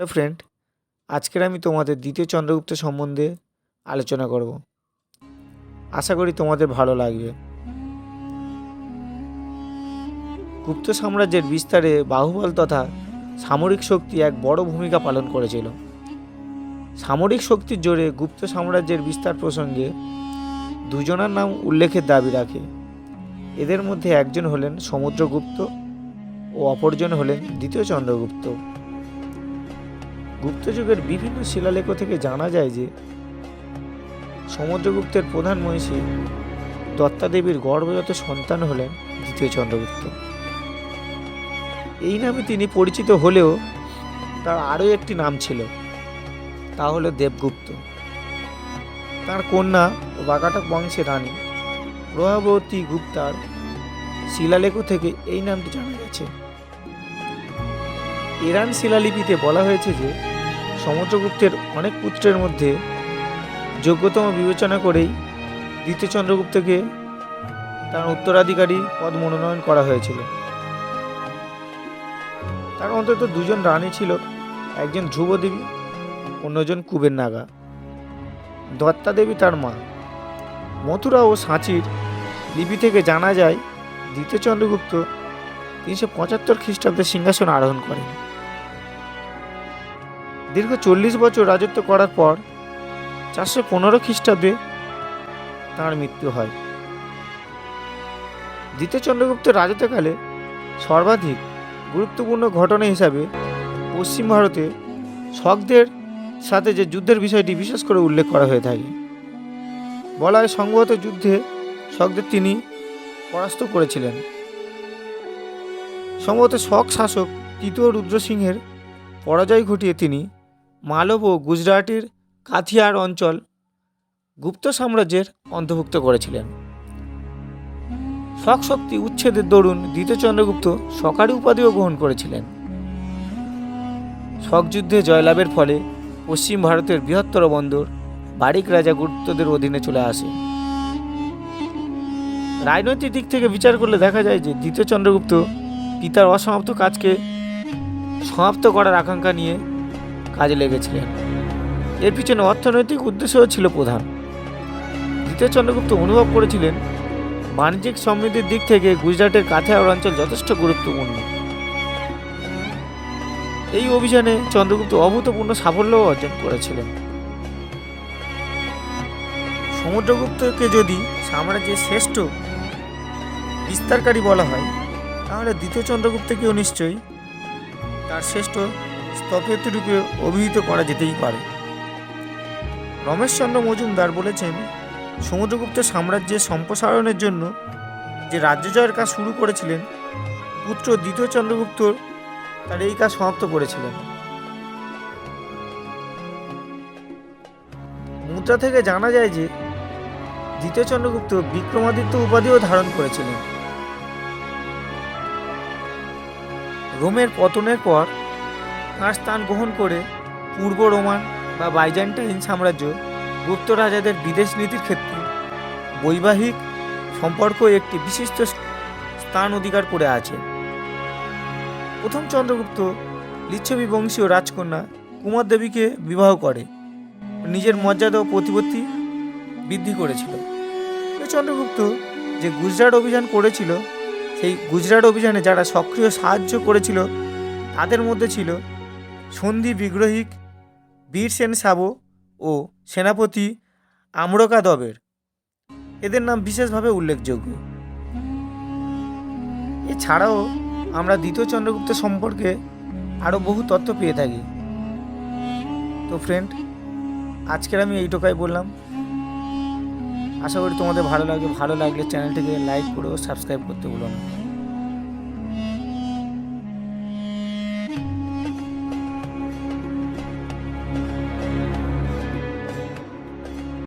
Hello friend আজকের আমি তোমাদের দ্বিতীয় চন্দ্রগুপ্ত সম্বন্ধে আলোচনা করব। আশা করি তোমাদের ভালো লাগবে। গুপ্ত সাম্রাজ্যের বিস্তারে বাহুবল তথা সামরিক শক্তি এক বড় ভূমিকা পালন করেছিল। সামরিক শক্তির জোরে গুপ্ত সাম্রাজ্যের বিস্তার প্রসঙ্গে দুজনার নাম উল্লেখের দাবি রাখে। এদের মধ্যে একজন হলেন সমুদ্রগুপ্ত ও অপরজন হলেন দ্বিতীয় চন্দ্রগুপ্ত। গুপ্তযুগের বিভিন্ন শিলালেখ থেকে জানা যায় যে সমুদ্রগুপ্তের প্রধান মহিষী দত্তা দেবীর গর্ভজাত সন্তান হলেন দ্বিতীয় চন্দ্রগুপ্ত। এই নামে তিনি পরিচিত হলেও তার আরও একটি নাম ছিল, তা হলো দেবগুপ্ত। তার কন্যা বাগাটক বংশের রানী প্রভাবতী গুপ্তার শিলালেখ থেকে এই নামটি জানা গেছে। ইরান শিলালিপিতে বলা হয়েছে যে সমুদ্রগুপ্তের অনেক পুত্রের মধ্যে যোগ্যতম বিবেচনা করেই দ্বিতীয় চন্দ্রগুপ্তকে তার উত্তরাধিকারী পদ মনোনয়ন করা হয়েছিল। তার অন্তত দুজন রানী ছিল, একজন ধ্রুবদেবী, অন্যজন কুবের নাগা দত্তা দেবী তার মা। মথুরা ও সাঁচির লিপি থেকে জানা যায় দ্বিতীয় চন্দ্রগুপ্ত তিনশো পঁচাত্তর খ্রিস্টাব্দে সিংহাসন আরোহণ করেন। দীর্ঘ চল্লিশ বছর রাজত্ব করার পর চারশো পনেরো খ্রিস্টাব্দে তাঁর মৃত্যু হয়। দ্বিতীয় চন্দ্রগুপ্তের রাজত্বকালে সর্বাধিক গুরুত্বপূর্ণ ঘটনা হিসাবে পশ্চিম ভারতে শকদের সাথে যে যুদ্ধের বিষয়টি বিশেষ করে উল্লেখ করা হয়ে থাকে। বলা হয় সংঘবদ্ধ যুদ্ধে শকদের তিনি পরাস্ত করেছিলেন। সম্ভবত শক শাসক তৃতীয় রুদ্রসিংহের পরাজয় ঘটিয়ে তিনি মালব ও গুজরাটের কাথিয়ার অঞ্চল গুপ্ত সাম্রাজ্যের অন্তর্ভুক্ত করেছিলেন। শক শক্তি উচ্ছেদের দরুন দ্বিতীয় চন্দ্রগুপ্ত সকারি উপাধিও গ্রহণ করেছিলেন। শক যুদ্ধে জয়লাভের ফলে পশ্চিম ভারতের বৃহত্তর বন্দর বারিক রাজা গুপ্তদের অধীনে চলে আসে। রাজনৈতিক দিক থেকে বিচার করলে দেখা যায় যে দ্বিতীয় চন্দ্রগুপ্ত পিতার অসমাপ্ত কাজকে সমাপ্ত করার আকাঙ্ক্ষা নিয়ে কাজে লেগেছিলেন। এর পিছনে অর্থনৈতিক উদ্দেশ্যও ছিল প্রধান। দ্বিতীয় চন্দ্রগুপ্ত অনুভব করেছিলেন, বাণিজ্যিক সমৃদ্ধির দিক থেকে গুজরাটের কাথিয়ার অঞ্চল যথেষ্ট গুরুত্বপূর্ণ। এই অভিযানে চন্দ্রগুপ্ত অভূতপূর্ণ সাফল্যও অর্জন করেছিলেন। সমুদ্রগুপ্তকে যদি সাম্রাজ্যের শ্রেষ্ঠ বিস্তারকারী বলা হয়, তাহলে দ্বিতীয় চন্দ্রগুপ্তকেও নিশ্চয়ই তার শ্রেষ্ঠ স্থপতি রূপে অভিহিত করা যেতেই পারে। রমেশচন্দ্র মজুমদার বলেছেন, সমুদ্রগুপ্ত সাম্রাজ্যের সম্প্রসারণের জন্য যে রাজ্য জয়ের কাজ শুরু করেছিলেন, পুত্র দ্বিতীয় চন্দ্রগুপ্ত তার এই কাজ সমাপ্ত করেছিলেন। মুদ্রা থেকে জানা যায় যে, দ্বিতীয় চন্দ্রগুপ্ত বিক্রমাদিত্য উপাধিও ধারণ করেছিলেন। রোমের পতনের পর তাঁর স্থান গ্রহণ করে পূর্ব রোমান বা বাইজান্টাইন সাম্রাজ্য গুপ্ত রাজাদের বিদেশ নীতির ক্ষেত্রে বৈবাহিক সম্পর্ক একটি বিশিষ্ট স্থান অধিকার করে আছে। প্রথম চন্দ্রগুপ্ত লিচ্ছবি বংশীয় রাজকন্যা কুমার দেবীকে বিবাহ করে। নিজের মর্যাদা ও প্রতিপত্তি বৃদ্ধি করেছিল। চন্দ্রগুপ্ত যে গুজরাট অভিযান করেছিল, সেই গুজরাট অভিযানে যারা সক্রিয় সাহায্য করেছিল, তাদের মধ্যে ছিল সন্ধি বিগ্রহিক বীরসেন সাবো ও সেনাপতি আমরকা দবের। এদের নাম বিশেষভাবে উল্লেখযোগ্য। এছাড়াও আমরা দ্বিতীয় চন্দ্রগুপ্ত সম্পর্কে আরও বহু তথ্য পেয়ে থাকি। তো ফ্রেন্ড আজকের আমি এইটুকাই বললাম। আশা করি তোমাদের ভালো লাগবে ভালো লাগলে চ্যানেলটিকে লাইক করে সাবস্ক্রাইব করতে ভুলো না।